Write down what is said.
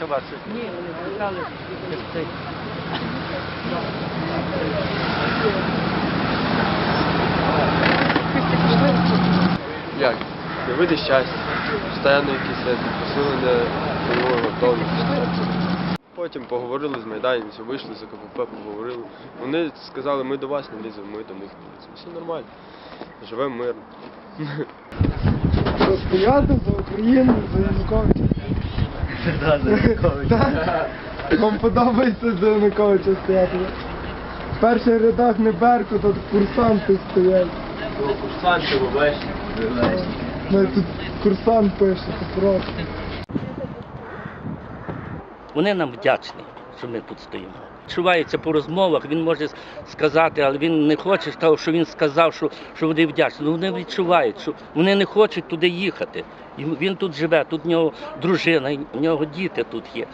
питалися вас? Ні, вони питали. Як? Види щастя, постійно якісь посилення бойової готовності. Потім поговорили з майданівців, вийшли за КПП, поговорили. Вони сказали, ми до вас не ліземо, ми до них не ліземо. Все нормально. Живемо мирно. Стояти за Україну, за Януковича. Вам подобається за Януковича стояти? В перших рядах не Беркут, а курсанти стоять. Курсанти, бачите, Ну, тут курсант пише, це просто. Вони нам вдячні, що ми тут стоїмо. Чувається по розмовах, він може сказати, але він не хоче того, що він сказав, що, що вони вдячні. Ну, вони відчувають, що вони не хочуть туди їхати. І він тут живе, тут в нього дружина, в нього діти тут є.